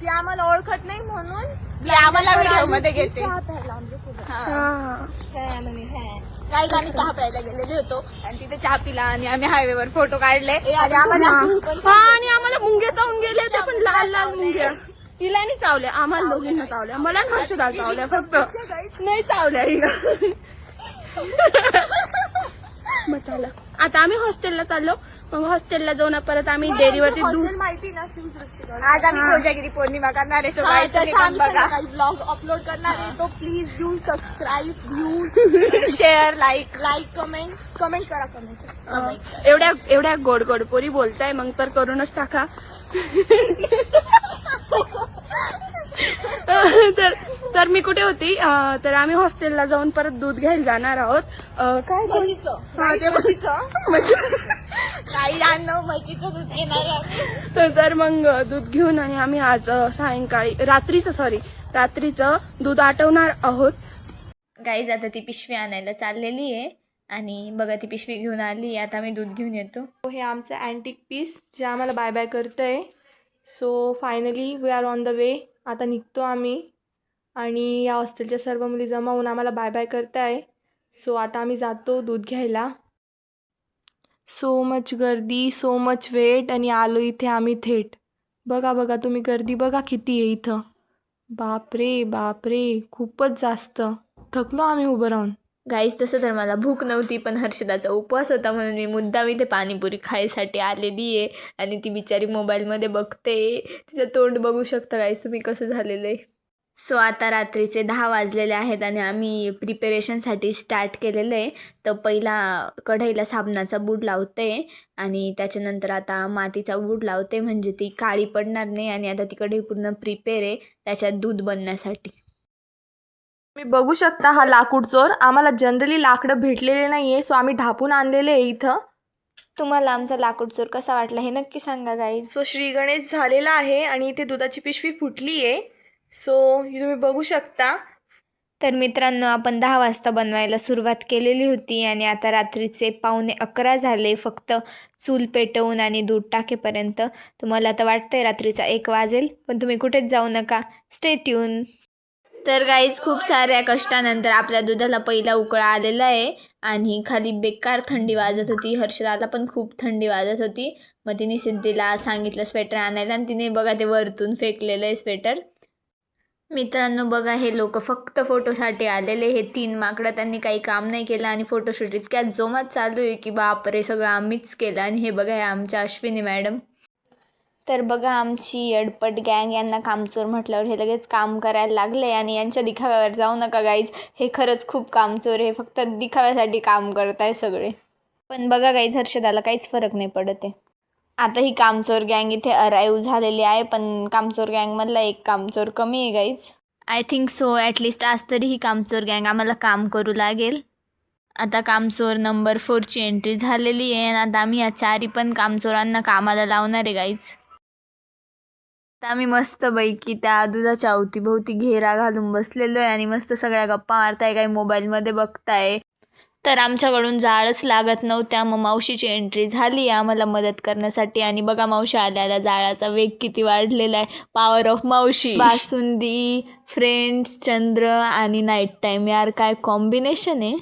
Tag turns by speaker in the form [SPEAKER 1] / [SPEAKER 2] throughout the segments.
[SPEAKER 1] ती आम्हाला ओळखत नाही म्हणून
[SPEAKER 2] ती आम्हाला
[SPEAKER 1] व्हिडिओमध्ये
[SPEAKER 2] घेते.
[SPEAKER 1] चहा प्यायला आमच्यासोबत. काय म्हणे काय
[SPEAKER 2] काहीच आम्ही चहा प्यायला गेलेले होतो आणि तिथे चहा पिला आणि आम्ही हायवेवर फोटो काढले.
[SPEAKER 1] आणि आम्हाला
[SPEAKER 3] हा आणि आम्हाला मुंग्या चावून गेले ते पण लाल लाल मुंग्या. तिला नाही चावल्या आम्हाला दोघींना चावल्या. मला हर्षदा चावल्या फक्त नाही चावल्या हिला मग आता आम्ही हॉस्टेलला चाललो. मग हॉस्टेलला जाऊन परत आम्ही डेअरीवरती दूध
[SPEAKER 1] माहिती ना
[SPEAKER 2] आज आम्ही कोजागिरी पौर्णिमा करणार आहे सगळं बघा.
[SPEAKER 1] ब्लॉग अपलोड करणार आहे तो please do subscribe view
[SPEAKER 2] share like
[SPEAKER 1] like comment comment करा कमेंट
[SPEAKER 3] अं, एवढ्या एवढ्या गोड गोड पोरी बोलताय मग तर करूनच टाका. तर तर मी कुठे होती? अं, तर आम्ही हॉस्टेलला जाऊन परत दूध घ्यायला जाणार आहोत. अं, काय हा, ते म्हणजे
[SPEAKER 2] म्हशीचं दूध घेणार आहे.
[SPEAKER 3] तर मग दूध घेऊन आणि आम्ही आज सायंकाळी रात्रीचं सॉरी रात्रीचं दूध आटवणार आहोत.
[SPEAKER 2] गाईज आता ती पिशवी आणायला चाललेली आहे आणि बघा ती पिशवी घेऊन आली आता मी दूध घेऊन येतो.
[SPEAKER 3] हे आमचं अँटिक पीस जे आम्हाला बाय बाय करतंय. So finally we are on the way आता निघतो आम्ही. आणि या हॉस्टेलच्या सर्व मुली जमा होऊन आम्हाला बाय बाय करताय. सो आता आम्ही जातो दूध घ्यायला. सो मच गर्दी सो मच वेट आणि आलो इथे आम्ही थेट. बघा बघा तुम्ही गर्दी बघा किती आहे इथं. बापरे बापरे खूपच जास्त. थकलो आम्ही उभं राहून.
[SPEAKER 2] गाईस तसं तर मला भूक नव्हती पण हर्षदाचा उपवास होता म्हणून मी मुद्दाम इथे पाणीपुरी खायसाठी आलेली आहे आणि ती बिचारी मोबाईलमध्ये बघते. तिचं तोंड बघू शकता गाईस तुम्ही कसं झालेलं आहे. सो आता रात्रीचे दहा वाजलेले आहेत आणि आम्ही प्रिपेरेशनसाठी स्टार्ट केलेलं आहे. तर पहिला कढईला साबणाचा बूड लावते आणि त्याच्यानंतर आता मातीचा बूड लावते म्हणजे ती काळी पडणार नाही आणि आता ती कढई पूर्ण प्रिपेअर आहे त्याच्यात दूध बनण्यासाठी.
[SPEAKER 3] तुम्ही बघू शकता हा लाकूड चोर. आम्हाला जनरली लाकडं भेटलेले नाही आहे सो आम्ही ढापून आणलेले आहे इथं.
[SPEAKER 2] तुम्हाला आमचा लाकूड चोर कसा वाटला हे नक्की सांगा गाईज
[SPEAKER 3] सो श्री गणेश झालेला आहे आणि इथे दुधाची पिशवी फुटली आहे सो तुम्ही बघू शकता.
[SPEAKER 2] तर मित्रांनो आपण दहा वाजता बनवायला सुरुवात केलेली होती आणि आता रात्रीचे पावणे अकरा झाले. फक्त चूल पेटवून आणि दूध टाकेपर्यंत. तर मला आता वाटतंय रात्रीचा एक वाजेल पण तुम्ही कुठेच जाऊ नका. स्टे ट्यून तर गाईज खूप साऱ्या कष्टानंतर आपल्या दुधाला पहिला उकळा आलेला आहे. आणि खाली बेकार थंडी वाजत होती. हर्षदाला पण खूप थंडी वाजत होती. मग तिने सिद्धीला सांगितलं स्वेटर आणायला आणि तिने बघा ते वरतून फेकलेलं आहे स्वेटर मित्रांनो बघा हे लोक फक्त फोटोसाठी आलेले हे तीन माकडं त्यांनी काही काम नाही केलं आणि फोटोशूट इतक्या जोमात चालू आहे की बापरे सगळं आम्हीच केलं. आणि हे बघा हे आमच्या अश्विनी मॅडम. तर बघा आमची अडपट गँग यांना कामचोर म्हटल्यावर हे लगेच काम करायला लागले आणि यांच्या दिखाव्यावर जाऊ नका गाईज हे खरंच खूप कामचोर हे फक्त दिखाव्यासाठी काम करत आहे सगळे. पण बघा गाईज हर्षदाला काहीच फरक नाही पडत आहे. आता ही कामचोर गँग इथे अराईव्ह झालेली आहे पण कामचोर गँगमधला एक कामचोर कमी आहे guys I think so at least आज तरी ही कामचोर गँग आम्हाला काम करू लागेल. आता कामचोर नंबर फोरची एंट्री झालेली आहे आणि आता आम्ही या चारी पण कामचोरांना कामाला लावणार आहे गाईज आता आम्ही मस्तपैकी त्या दुधाच्या अवतीभोवती घेरा घालून बसलेलो आहे आणि मस्त सगळ्या गप्पा मारताय काही मोबाईलमध्ये बघताय. तर आमच्याकडून जाळच लागत नव्हत्या. मग मावशीची एंट्री झाली आम्हाला मदत करण्यासाठी. आणि बघा मावशी आल्याला जाळाचा वेग किती वाढलेला आहे. पॉवर ऑफ मावशी. बासुंदी फ्रेंड्स चंद्र आणि नाईट टाईम यार काय कॉम्बिनेशन आहे.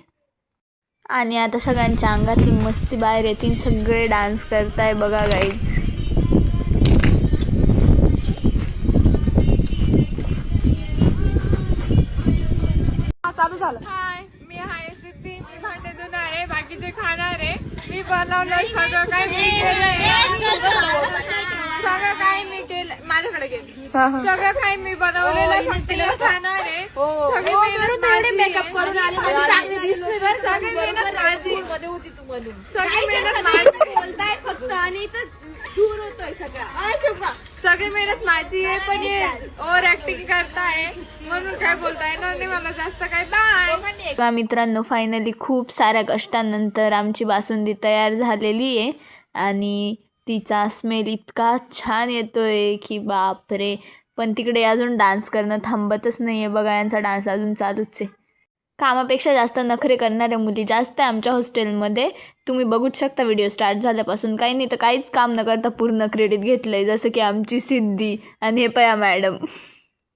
[SPEAKER 2] आणि आता सगळ्यांच्या अंगातली मस्ती बाहेर येतील सगळे डान्स करताय बघा गाईज
[SPEAKER 3] चालू झालं.
[SPEAKER 1] मी बनवलं सगळं काय मी केलंय. सगळं काय मी केलं. माझ्याकडे गेलं सगळं काय मी बनवलेलं फक्त मी खाणार आहे. सगळी मेहनत मेकअप करून आली. चांगली दिसते बरं सगळी मेहनत माझी मध्ये होती तू मधून सगळी मेहनत माझी बोलताय फक्त आणि इथं दूर होतोय सगळा. सगळी मेहनत माझी आहे पण हे ओव्हर ऍक्टिंग करताय. म्हणून काय बोलता येणार नाही मला जास्त काय बाय.
[SPEAKER 2] बघा मित्रांनो फायनली खूप साऱ्या कष्टानंतर आमची बासुंदी तयार झालेली आहे. आणि तिचा स्मेल इतका छान येतोय की बापरे. पण तिकडे अजून डान्स करणं थांबतच नाही आहे बघा यांचा डान्स अजून चालूच आहे. कामापेक्षा जास्त नखरे करणाऱ्या मुली जास्त आहे आमच्या हॉस्टेलमध्ये. तुम्ही बघूच शकता व्हिडिओ स्टार्ट झाल्यापासून. काही नाही तर काहीच काम न करता पूर्ण क्रेडिट घेतलं आहे जसं की आमची सिद्धी आणि हे पया मॅडम.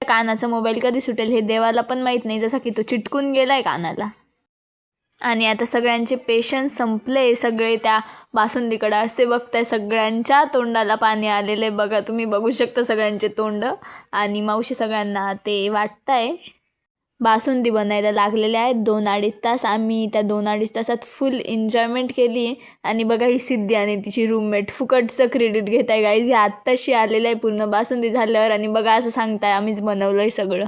[SPEAKER 2] कानाचा मोबाईल कधी सुटेल हे देवाला पण माहीत नाही. जसा की तो चिटकून गेला आहे कानाला. आणि आता सगळ्यांचे पेशन्स संपले. सगळे त्या बासुंदीकडं असे बघताय. सगळ्यांच्या तोंडाला पाणी आलेले बघा तुम्ही बघू शकता सगळ्यांचे तोंड. आणि मावशी सगळ्यांना ते वाटतंय. बासुंदी बनायला लागलेले आहेत. दोन अडीच तास आम्ही त्या दोन अडीच तासात फुल एन्जॉयमेंट केली. आणि बघा ही सिद्धी आणि तिची रूममेट फुकटचं क्रेडिट घेत आहे गाईज हे आत्ताशी आलेलं आहे पूर्ण बासुंदी झाल्यावर. आणि बघा असं सांगताय आम्हीच बनवलं आहे सगळं.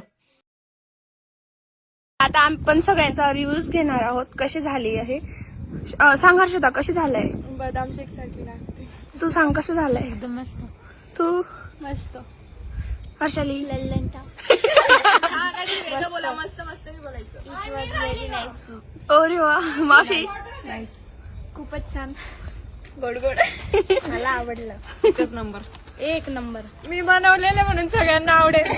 [SPEAKER 4] आता आपण सगळ्यांचा रिव्ह्यूज घेणार आहोत. कशी झाली आहे? सांग हर्षदा कशी झालंय?
[SPEAKER 3] बदाम शेक सारखी लागते.
[SPEAKER 4] तू सांग कसं झालंय?
[SPEAKER 1] एकदम मस्त.
[SPEAKER 4] तू?
[SPEAKER 3] मस्त.
[SPEAKER 4] हर्षाली? अरे वा मावशी.
[SPEAKER 1] खूपच छान.
[SPEAKER 4] गोड गोड.
[SPEAKER 1] मला आवडलं. एकच नंबर. एक नंबर. मी बनवलेलं म्हणून सगळ्यांना आवडेल.